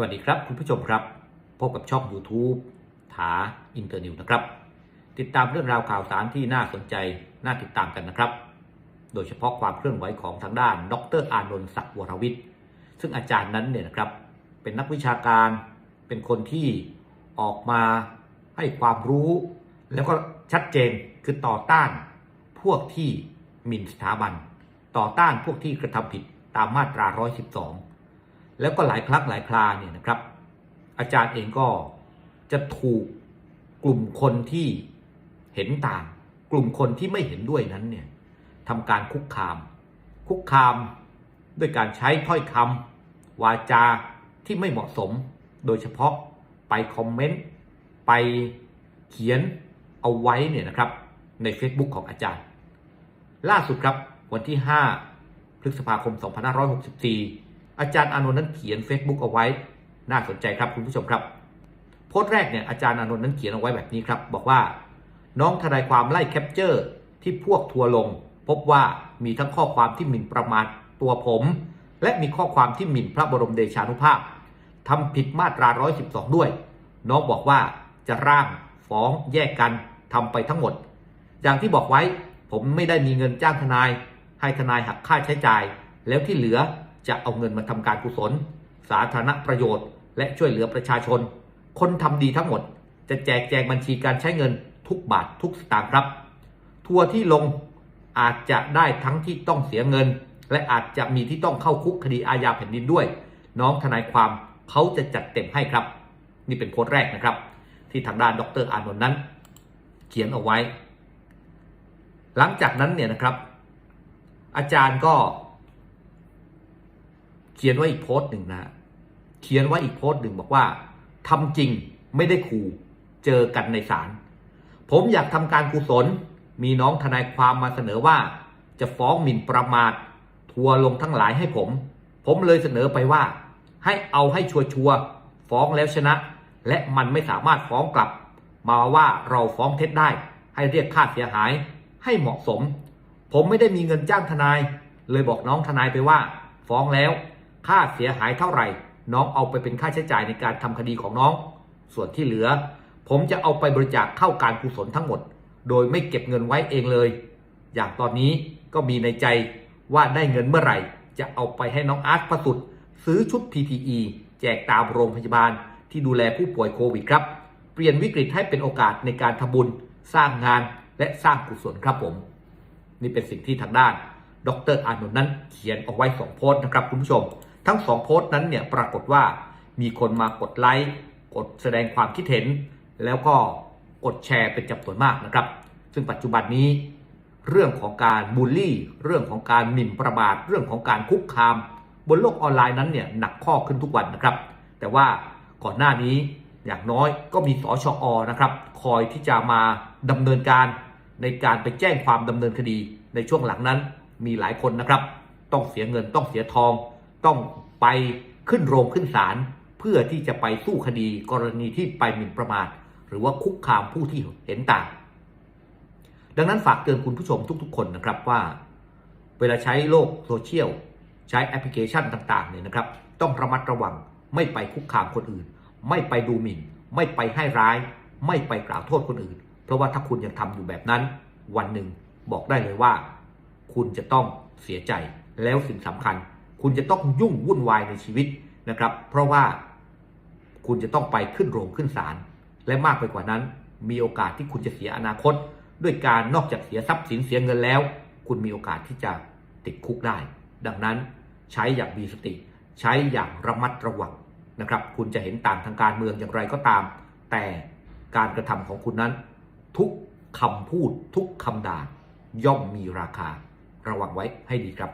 สวัสดีครับคุณผู้ชมครับ พบกับช่อง YouTube ถาอินเตอร์นิวนะครับ ติดตามเรื่องราวข่าวสารที่น่าสนใจน่าติดตามกันนะครับ โดยเฉพาะความเคลื่อนไหวของทางด้าน ดรอานนท์ศักดิ์วรวิทย์ ซึ่งอาจารย์นั้นเนี่ยนะครับ เป็นนักวิชาการเป็นคนที่ออกมาให้ความรู้ แล้วก็ชัดเจนคือต่อต้านพวกที่หมิ่นสถาบัน ต่อต้านพวกที่กระทำผิดตามมาตรา 112 แล้วก็หลายครั้งหลายคราเนี่ยนะครับ อาจารย์เองก็จะถูกกลุ่มคนที่เห็นต่าง กลุ่มคนที่ไม่เห็นด้วยนั้นเนี่ยทำการคุกคาม คุกคามด้วยการใช้ถ้อยคำวาจาที่ไม่เหมาะสม โดยเฉพาะไปคอมเมนต์ไปเขียนเอาไว้เนี่ยนะครับใน Facebook ของอาจารย์ ล่าสุดครับวันที่ 5 พฤษภาคม 2564 อาจารย์อานนท์นั้นเขียน Facebook เอาไว้ น่าสนใจครับคุณผู้ชมครับ โพสต์แรกเนี่ยอาจารย์อานนท์นั้นเขียนเอาไว้แบบนี้ครับบอกว่าน้องทนายความไล่แคปเจอร์ที่พวกทัวลง พบว่ามีทั้งข้อความที่หมิ่นประมาทตัวผม และมีข้อความที่หมิ่นพระบรมเดชานุภาพทำผิดมาตรา 112 ด้วย น้องบอกว่าจะร่างฟ้องแยกกันทำไปทั้งหมด อย่างที่บอกไว้ผมไม่ได้มีเงินจ้างทนาย ให้ทนายหักค่าใช้จ่าย แล้วที่เหลือ จะเอาเงินมาทำการกุศล สาธารณประโยชน์ และช่วยเหลือประชาชน คนทำดีทั้งหมด จะแจกแจงบัญชีการใช้เงินทุกบาททุกสตางค์ครับ ทัวร์ที่ลงอาจจะได้ทั้งที่ต้องเสียเงิน และอาจจะมีที่ต้องเข้าคุกคดีอาญาแผ่นดินด้วย น้องทนายความเขาจะจัดเต็มให้ครับ นี่เป็นโพสต์แรกนะครับ ที่ทางด้านดรอานนท์นั้น เขียนเอาไว้ หลังจากนั้นเนี่ยนะครับ อาจารย์ก็ เขียนไว้อีกโพสต์หนึ่งนะ เขียนไว้อีกโพสต์หนึ่งบอกว่าทำจริงไม่ได้ขู่เจอกันในศาลผมอยากทำการกุศล มีน้องทนายความมาเสนอว่า จะฟ้องหมิ่นประมาท ทัวลงทั้งหลายให้ผม ผมเลยเสนอไปว่า ให้เอาให้ชัวร์ๆฟ้องแล้วชนะ และมันไม่สามารถฟ้องกลับ มาว่าเราฟ้องเท็จได้ ให้เรียกค่าเสียหาย ให้เหมาะสม ผมไม่ได้มีเงินจ้างทนาย เลยบอกน้องทนายไปว่า ฟ้องแล้ว ค่าเสียหายเท่าไหร่ น้องเอาไปเป็นค่าใช้จ่ายในการทำคดีของน้อง ส่วนที่เหลือ ผมจะเอาไปบริจาคเข้าการกุศลทั้งหมด โดยไม่เก็บเงินไว้เองเลย อย่างตอนนี้ก็มีในใจว่าได้เงินเมื่อไหร่ จะเอาไปให้น้องอาร์ตประสุดซื้อชุด PPE แจกตามโรงพยาบาลที่ดูแลผู้ป่วยโควิดครับ เปลี่ยนวิกฤตให้เป็นโอกาสในการทำบุญ สร้างงานและสร้างกุศลครับผม นี่เป็นสิ่งที่ทางด้าน ดรอานนท์นั้นเขียนเอาไว้สองโพสต์นะครับคุณผู้ชม ทั้งสองโพสต์นั้นเนี่ยปรากฏว่ามีคนมากดไลค์กดแสดงความคิดเห็น แล้วก็กดแชร์เป็นจำนวนมากนะครับ ซึ่งปัจจุบันนี้ เรื่องของการบูลลี่ เรื่องของการหมิ่นประมาทเรื่องของการคุกคาม บนโลกออนไลน์นั้นเนี่ยหนักข้อขึ้นทุกวันนะครับ แต่ว่าก่อนหน้านี้อย่างน้อยก็มีสชอนะครับ คอยที่จะมาดำเนินการในการไปแจ้งความดำเนินคดีในช่วงหลังนั้น มีหลายคนนะครับ ต้องเสียเงินต้องเสียทอง ต้องไปขึ้นโรงขึ้นศาลเพื่อที่จะไปสู้คดีกรณีที่ไปหมิ่นประมาทหรือว่าคุกคามผู้ที่เห็นต่าง ดังนั้นฝากเตือนคุณผู้ชมทุก ๆ คนนะครับว่า เวลาใช้โลกโซเชียลใช้แอปพลิเคชันต่างๆเนี่ยนะครับ ต้องระมัดระวังไม่ไปคุกคามคนอื่น ไม่ไปดูหมิ่น ไม่ไปให้ร้าย ไม่ไปกล่าวโทษคนอื่น เพราะว่าถ้าคุณยังทำอยู่แบบนั้น วันหนึ่งบอกได้เลยว่า คุณจะต้องเสียใจแล้วสิ่งสำคัญ คุณจะต้องยุ่งวุ่นวายในชีวิตนะครับ เพราะว่าคุณจะต้องไปขึ้นโรงขึ้นศาลและมากไปกว่านั้น มีโอกาสที่คุณจะเสียอนาคต ด้วยการนอกจากเสียทรัพย์สินเสียเงินแล้ว คุณมีโอกาสที่จะติดคุกได้ ดังนั้นใช้อย่างมีสติ ใช้อย่างระมัดระวังนะครับ คุณจะเห็นต่างทางการเมืองอย่างไรก็ตาม แต่การกระทำของคุณนั้น ทุกคำพูดทุกคำด่าย่อมมีราคา ระวังไว้ให้ดีครับ